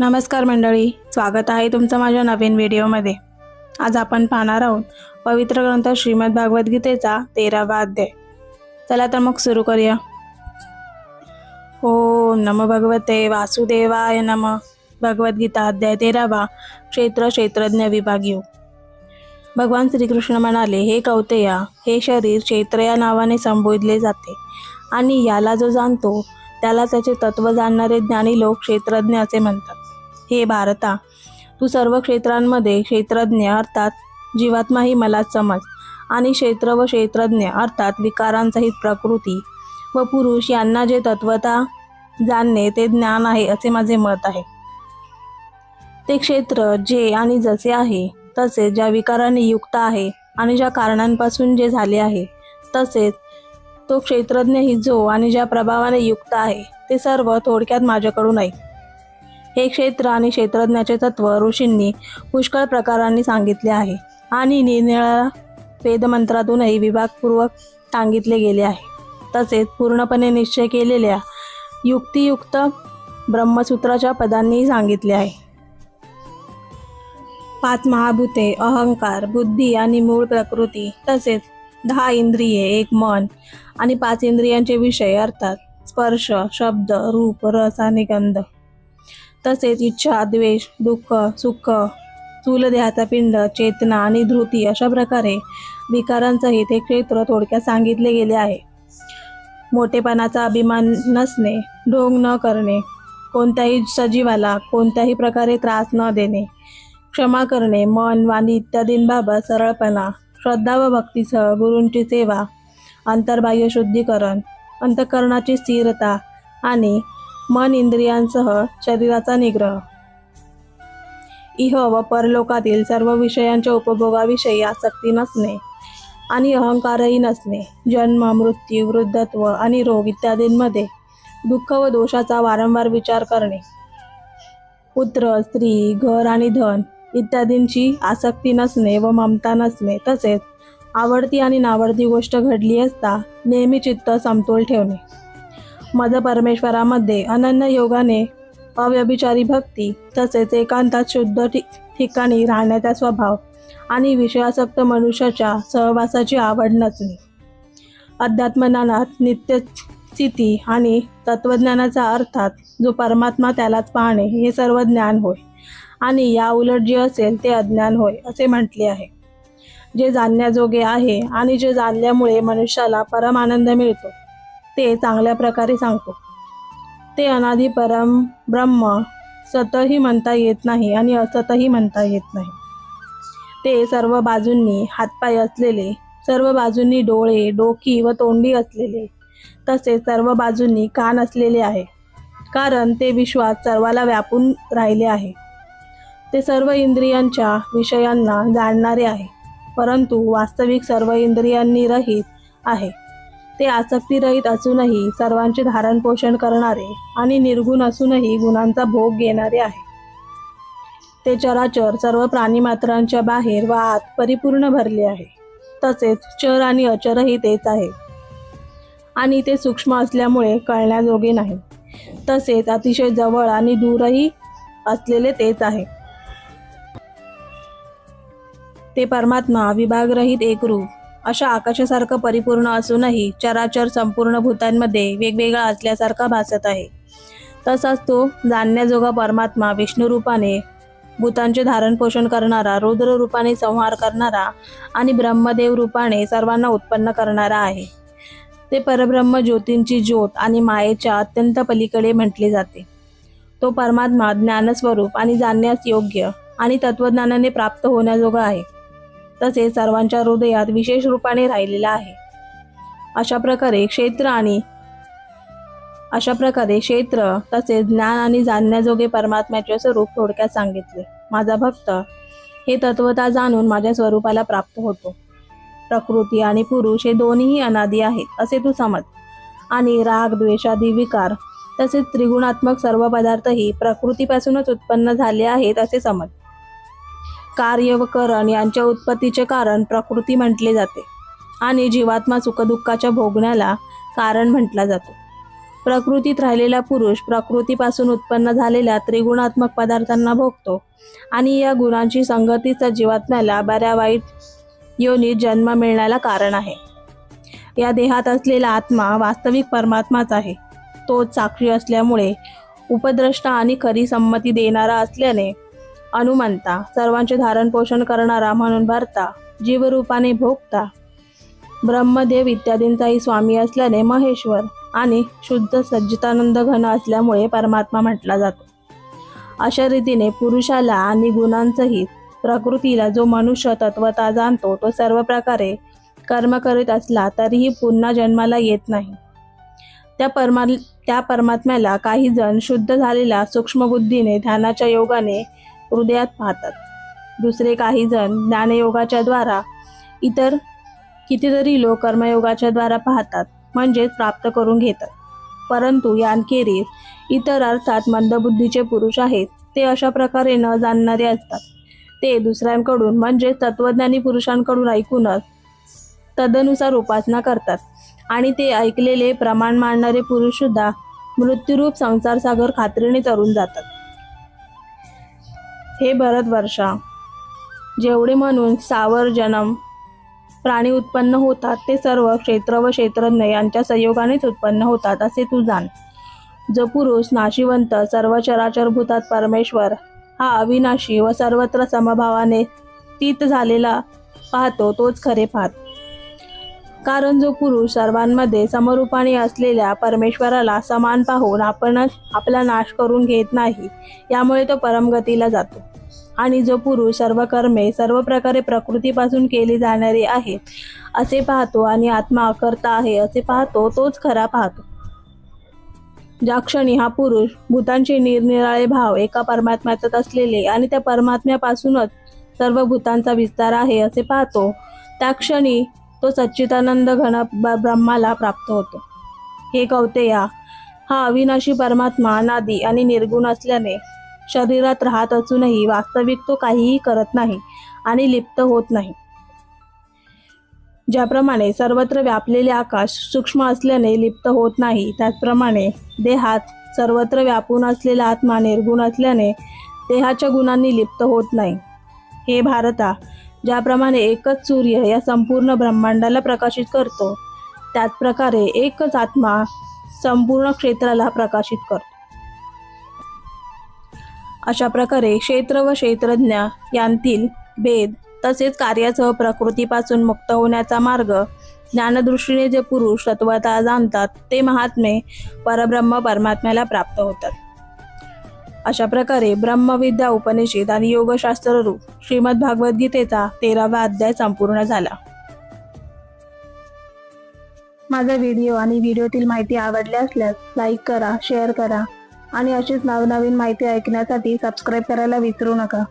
नमस्कार मंडळी स्वागत आहे तुमचं माझ्या नवीन व्हिडिओमध्ये. आज आपण पाहणार आहोत पवित्र ग्रंथ श्रीमद भागवद्गीतेचा तेरावा अध्याय. चला तर मग सुरू करूया. ओम नम भगवते वासुदेवाय नम. भगवद्गीता अध्याय तेरावा क्षेत्र क्षेत्रज्ञ विभाग भगवान श्रीकृष्ण म्हणाले हे कौतेया हे शरीर क्षेत्र या नावाने संबोधले जाते. आणि याला जो जाणतो त्याला त्याचे तत्व जाणणारे ज्ञानी लोक क्षेत्रज्ञ असे म्हणतात. हे भारता तू सर्व क्षेत्रांमध्ये क्षेत्रज्ञ अर्थात जीवात्मा ही मला समज आणि क्षेत्र व क्षेत्रज्ञ अर्थात विकारांसहित प्रकृती व पुरुष यांना जे तत्वता जाणणे ते ज्ञान आहे असे माझे मत आहे. ते क्षेत्र जे आणि जसे आहे तसे ज्या विकाराने युक्त आहे आणि ज्या कारणांपासून जे झाले आहे तसेच तो क्षेत्रज्ञ ही जो आणि ज्या प्रभावाने युक्त आहे ते सर्व थोडक्यात माझ्याकडून आहे. हे क्षेत्र आणि क्षेत्रज्ञाचे तत्व ऋषींनी पुष्कळ प्रकारांनी सांगितले आहे आणि निरनिळ्या वेदमंत्रातूनही विभागपूर्वक सांगितले गेले आहे. तसेच पूर्णपणे निश्चय केलेल्या युक्तियुक्त ब्रह्मसूत्राच्या पदांनीही सांगितले आहे. पाच महाभूते अहंकार बुद्धी आणि मूळ प्रकृती तसेच दहा इंद्रिये एक मन आणि पाच इंद्रियांचे विषय अर्थात स्पर्श शब्द रूप रस आणि गंध. तसेच इच्छा द्वेष दुःख सुख चूलदेहाचा पिंड चेतना आणि धृती अशा प्रकारे विकारांसहित हे क्षेत्र थोडक्यात सांगितले गेले आहे. मोठेपणाचा अभिमान नसणे ढोंग न करणे कोणत्याही सजीवाला कोणत्याही प्रकारे त्रास न देणे क्षमा करणे मन वाणी इत्यादींबाबत सरळपणा श्रद्धा व भक्तीसह गुरूंची सेवा अंतर्बाह्य शुद्धीकरण अंतःकरणाची स्थिरता आणि मन इंद्रियांसह शरीराचा निग्रह. इह व परलोकातील सर्व विषयांच्या उपभोगाविषयी आसक्ती नसणे आणि अहंकारही नसणे. जन्म मृत्यू वृद्धत्व आणि रोग इत्यादींमध्ये दुःख व दोषाचा वारंवार विचार करणे. पुत्र स्त्री घर आणि धन इत्यादींची आसक्ती नसणे व ममता नसणे. तसेच आवडती आणि नावडती गोष्ट घडली असता नेहमी चित्त समतोल ठेवणे. मद परमेश्वरामध्ये अनन्य योगाने अव्यभिचारी भक्ती तसेच एकांतात शुद्ध ठिकाणी राहण्याचा स्वभाव आणि विषयासक्त मनुष्याच्या सहवासाची आवड नसणे. अध्यात्मज्ञानात नित्य स्थिती आणि तत्वज्ञानाचा अर्थात जो परमात्मा त्यालाच पाहणे हे सर्व ज्ञान होय आणि या उलट जे असेल ते अज्ञान होय असे म्हटले आहे. जे जाणण्याजोगे आहे आणि जे जाणल्यामुळे मनुष्याला परम आनंद मिळतो ते चांगल्या प्रकारे सांगतो. ते अनादी परम ब्रह्म सतही म्हणता येत नाही आणि असतही म्हणता येत नाही. ते सर्व बाजूंनी हातपाय असलेले सर्व बाजूंनी डोळे डोकी व तोंडी असलेले तसेच सर्व बाजूंनी कान असलेले आहे. कारण ते विश्वात सर्वाला व्यापून राहिले आहे. ते सर्व इंद्रियांच्या विषयांना जाणणारे आहे परंतु वास्तविक सर्व इंद्रियांनी रहित आहे. ते आसक्तीरहित असूनही सर्वांचे धारण पोषण करणारे आणि निर्गुण असूनही गुणांचा भोग घेणारे आहे. ते चराचर सर्व प्राणीमात्रांच्या बाहेर व आत परिपूर्ण भरले आहे. तसेच चर आणि अचरही तेच आहे. आणि ते सूक्ष्म असल्यामुळे कळण्याजोगे नाही. तसेच अतिशय जवळ आणि दूरही असलेले तेच आहे. ते परमात्मा विभागरहित एकरूप अशा आकाशासारखं परिपूर्ण असूनही चराचर संपूर्ण भूतांमध्ये वेगवेगळा असल्यासारखा भासत आहे. तसाच तो जाणण्याजोगा परमात्मा विष्णू रूपाने भूतांचे धारण पोषण करणारा रुद्र रूपाने संहार करणारा आणि ब्रह्मदेव रूपाने सर्वांना उत्पन्न करणारा आहे. ते परब्रह्म ज्योतींची ज्योत आणि मायेच्या अत्यंत पलीकडे म्हटले जाते. तो परमात्मा ज्ञानस्वरूप आणि जाणण्यास योग्य आणि तत्वज्ञानाने प्राप्त होण्याजोगा आहे. तसेच सर्वांच्या हृदयात विशेष रूपाने राहिलेला आहे. अशा प्रकारे क्षेत्र आणि अशा प्रकारे क्षेत्र तसेच ज्ञान आणि जाणण्याजोगे परमात्म्याचे स्वरूप थोडक्यात सांगितले. माझा भक्त हे तत्वता जाणून माझ्या स्वरूपाला प्राप्त होतो. प्रकृती आणि पुरुष हे दोन्हीही अनादी आहेत असे तू समज. आणि राग द्वेषादी विकार तसेच त्रिगुणात्मक सर्व पदार्थही प्रकृतीपासूनच उत्पन्न झाले आहेत असे समज. कार्य व करण यांच्या उत्पत्तीचे कारण प्रकृती म्हटले जाते आणि जीवात्मा सुखदुःखाच्या भोगण्याला कारण म्हटला जातो. प्रकृतीत राहिलेला पुरुष प्रकृतीपासून उत्पन्न झालेल्या त्रिगुणात्मक पदार्थांना भोगतो आणि या गुणांची संगतीचा जीवात्म्याला बऱ्या वाईट योनीत जन्म मिळण्याला कारण आहे. या देहात असलेला आत्मा वास्तविक परमात्माच आहे. तो साक्षी असल्यामुळे उपद्रष्टा आणि खरी संमती देणारा असल्याने अनुमंता सर्वांचे धारण पोषण करणारा म्हणून भरता जीवरूपाने भोगता. ब्रह्मदेव इत्यादींचाही स्वामी असल्याने महेश्वर आणि शुद्ध सज्जितानंद घन असल्यामुळे परमात्मा म्हटला जातो. अशा रीतीने पुरुषाला आणि गुणांसहित प्रकृतीला जो मनुष्य तत्वता जाणतो तो सर्व प्रकारे कर्म करीत असला तरीही पुन्हा जन्माला येत नाही. त्या परमा त्या परमात्म्याला काही जण शुद्ध झालेल्या सूक्ष्मबुद्धीने ध्यानाच्या योगाने हृदयात पाहतात. दुसरे काही जण ज्ञानयोगाच्या द्वारा इतर कितीतरी लोक कर्मयोगाच्या द्वारा पाहतात म्हणजेच प्राप्त करून घेतात. परंतु यांखेरीज इतर अर्थात मंदबुद्धीचे पुरुष आहेत ते अशा प्रकारे न जाणणारे असतात. ते दुसऱ्यांकडून म्हणजे तत्वज्ञानी पुरुषांकडून ऐकूनच तदनुसार उपासना करतात. आणि ते ऐकलेले प्रमाण मांडणारे पुरुष सुद्धा मृत्यूरूप संसारसागर खात्रीने तरून जातात. हे भरतवर्षा जेवढे म्हणून सावर जन्म प्राणी उत्पन्न होतात ते सर्व क्षेत्र व क्षेत्रज्ञ यांच्या संयोगानेच उत्पन्न होतात असे तू जाण. जो पुरुष नाशिवंत सर्व चराचर भूतात परमेश्वर हा अविनाशी व सर्वत्र समभावाने तीत झालेला पाहतो तोच खरे पाहत. कारण जो पुरुष सर्वांमध्ये समरूपाने असलेल्या परमेश्वराला समान पाहून आपणच आपला नाश करून घेत नाही यामुळे तो परमगतीला जातो. आणि जो पुरुष सर्व कर्मे सर्व प्रकारे प्रकृतीपासून केली जाणारी आहे असे पाहतो आणि आत्मा अकर्ता आहे असे पाहतो तोच खरा पाहतो. ज्या क्षणी हा पुरुष भूतांचे निरनिराळे भाव एका परमात्म्यातच असलेले आणि त्या परमात्म्यापासूनच सर्व भूतांचा विस्तार आहे असे पाहतो त्या क्षणी तो सच्चिदानंद घन ब्रह्माला प्राप्त होतो. हे कौतेया हा अविनाशी परमात्मा अनादी आणि निर्गुण असल्याने शरीरात राहत असूनही वास्तविक तो काहीही करत नाही आणि लिप्त होत नाही. ज्याप्रमाणे सर्वत्र व्यापलेले आकाश सूक्ष्म असल्याने लिप्त होत नाही त्याचप्रमाणे देहात सर्वत्र व्यापून असलेला आत्मा निर्गुण असल्याने देहाच्या गुणांनी लिप्त होत नाही. हे भारता ज्याप्रमाणे एकच सूर्य या संपूर्ण ब्रह्मांडाला प्रकाशित करतो त्याचप्रकारे एकच आत्मा संपूर्ण क्षेत्राला प्रकाशित करतो. अशा प्रकारे क्षेत्र व क्षेत्रज्ञ यांतील भेद तसेच कार्यासह प्रकृतीपासून मुक्त होण्याचा मार्ग ज्ञानदृष्टीने जे पुरुष तत्वता जाणतात ते महात्मे परब्रह्म परमात्म्याला प्राप्त होतात. अशा प्रकारे ब्रह्मविद्या उपनिषद आणि योगशास्त्र रूप श्रीमद भागवत गीतेचा तेरावा अध्याय संपूर्ण झाला. माझा व्हिडिओ आणि व्हिडिओतील माहिती आवडली असल्यास लाईक करा शेअर करा आणि अशीच नवनवीन माहिती ऐकण्यासाठी सबस्क्राईब करायला विसरू नका.